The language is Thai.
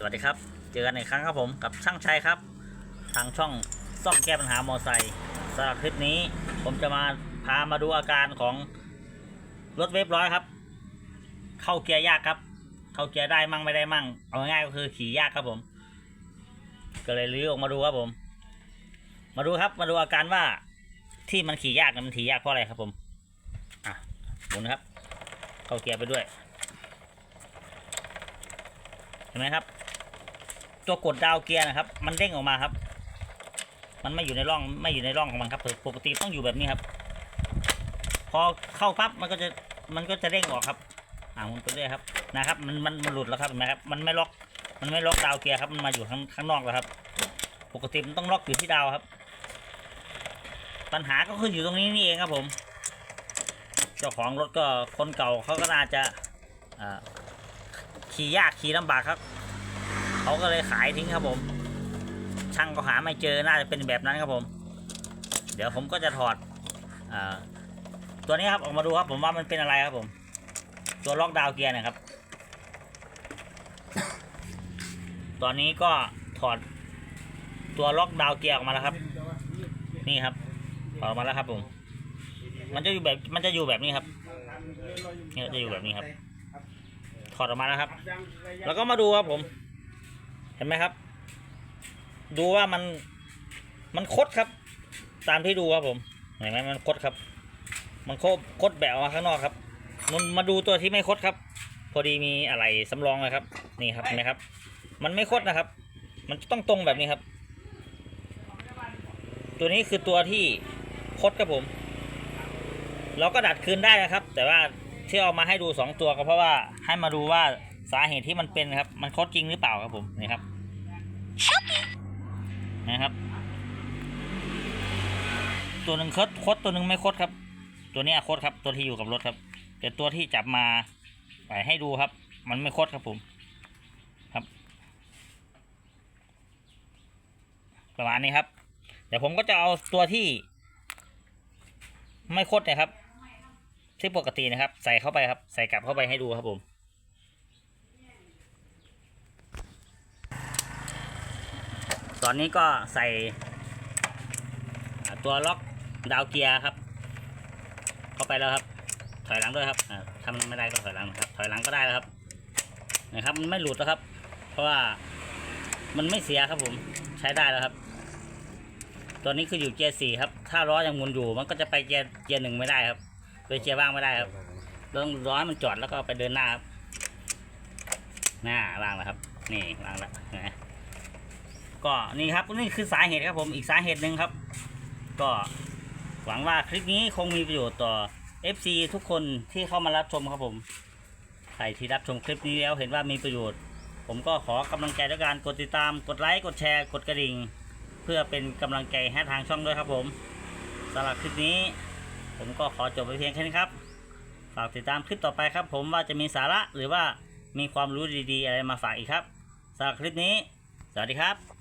สวัสดีครับ เจอกันอีกครั้งครับผมกับช่างชัยครับ ทางช่องซ่อมแก้ปัญหามอไซค์สำหรับคลิปนี้ ผมจะมาพามาดูอาการของรถเวฟร้อยครับ เข้าเกียร์ยากครับ เข้าเกียร์ได้มั่งไม่ได้มั่ง เอาง่ายก็คือขี่ยากครับผม ก็เลยลื้อออกมาดูครับผม มาดูครับมาดูอาการว่าที่มันขี่ยากมันขี่ยากเพราะอะไรครับผมอะหมุนครับ เข้าเกียร์ไปด้วยเห็นไหมครับ ตัวกดดาวเกียร์นะครับ มันเด้งออกมาครับ มันไม่อยู่ในร่องไม่อยู่ในร่องของมันครับปกติต้องอยู่แบบนี้ครับ พอเข้าปั๊บมันก็จะมันก็จะเด้งออกครับอ่ามันไปเรื่อยครับนะครับ มันมันมันหลุดแล้วครับเห็นไหมครับมันไม่ล็อกมันไม่ล็อกดาวเกียร์ครับมันมาอยู่ข้างข้างนอกแล้วครับ ปกติมันต้องล็อกอยู่ที่ดาวครับ ปัญหาก็คืออยู่ตรงนี้นี่เองครับผม เจ้าของรถก็คนเก่าเขาก็น่าจะอ่าขี่ยากขี่ลำบากครับ เขาก็เลยขายทิ้งครับผม ช่างก็หาไม่เจอน่าจะเป็นแบบนั้นครับผม เดี๋ยวผมก็จะถอดอตัวนี้ครับออกมาดูครับผมว่ามันเป็นอะไรครับผม ตัวล็อกดาวเกียร์นะครับ ตอนนี้ก็ถอดตัวล็อกดาวเกียร์ออกมาแล้วครับ นี่ครับออกมาแล้วครับผม มันจะอยู่แบบมันจะอยู่แบบนี้ครับนี่จะอยู่แบบนี้ครับถอดออกมาแล้วครับ แล้วก็มาดูครับผม เห็นไหมครับ ดูว่ามันมันคดครับ ตามที่ดูครับผมเห็นไหมมันคดครับ มันโคบคดแบบออกมาข้างนอกครับมันมาดูตัวที่ไม่คดครับ พอดีมีอะไรสำรองเลยครับ นี่ครับเห็นไหมครับ มันไม่คดนะครับ มันต้องตรงแบบนี้ครับ ตัวนี้คือตัวที่คดครับผม เราก็ดัดคืนได้นะครับ แต่ว่าที่เอามาให้ดูสองตัวก็เพราะว่าให้มาดูว่า สาเหตุที่มันเป็นครับ มันคดจริงหรือเปล่าครับผมนี่ครับนะครับ ตัวหนึ่งคดคดตัวหนึ่งไม่คดครับ ตัวนี้ยคดครับ ตัวที่อยู่กับรถครับ แต่ตัวที่จับมาไปให้ดูครับ มันไม่คดครับผมครับ ประมาณนี้ครับเดี๋ยวผมก็จะเอาตัวที่ ไม่คดเนะครับ ที่ปกตินะครับ ใส่เข้าไปครับ ใส่กลับเข้าไปให้ดูครับผม อนนี้ก็ใส่ตัวล็อกดาวเกียร์ครับ เข้าไปแล้วครับ ถอยหลังด้วยครับอ่าทำไม่ได้ก็ถอยหลังครับ ถอยหลังก็ได้แล้วครับนะครับมันไม่หลุดแล้วครับ เพราะว่ามันไม่เสียครับผมใช้ได้แล้วครับ ตัวนี้คืออยู่เกียร์สี่ครับ ถ้าล้อยังหมุนอยู่มันก็จะไปเกียร์เกียร์หนึ่งไม่ได้ครับไปเกียร์ว่างไม่ได้ครับต้องร้อยมันจอดแล้วก็ไปเดินหน้าครับหน้าวางแล้วครับ นี่วางแล้วนะ ก็นี่ครับนี่คือสาเหตุครับผมอีกสาเหตุหนึ่งครับ ก็หวังว่าคลิปนี้คงมีประโยชน์ต่อ FC ทุกคนที่เข้ามารับชมครับผมใครที่รับชมคลิปนี้แล้วเห็นว่ามีประโยชน์ ผมก็ขอกำลังใจด้วยการกดติดตามกดไลค์กดแชร์กดกระดิ่ง เพื่อเป็นกำลังใจให้ทางช่องด้วยครับผมสำหรับคลิปนี้ ผมก็ขอจบไปเพียงแค่นี้ครับฝากติดตามคลิปต่อไปครับ ผมว่าจะมีสาระหรือว่ามีความรู้ดีๆ อะไรมาฝากอีกครับสำหรับคลิปนี้ สวัสดีครับ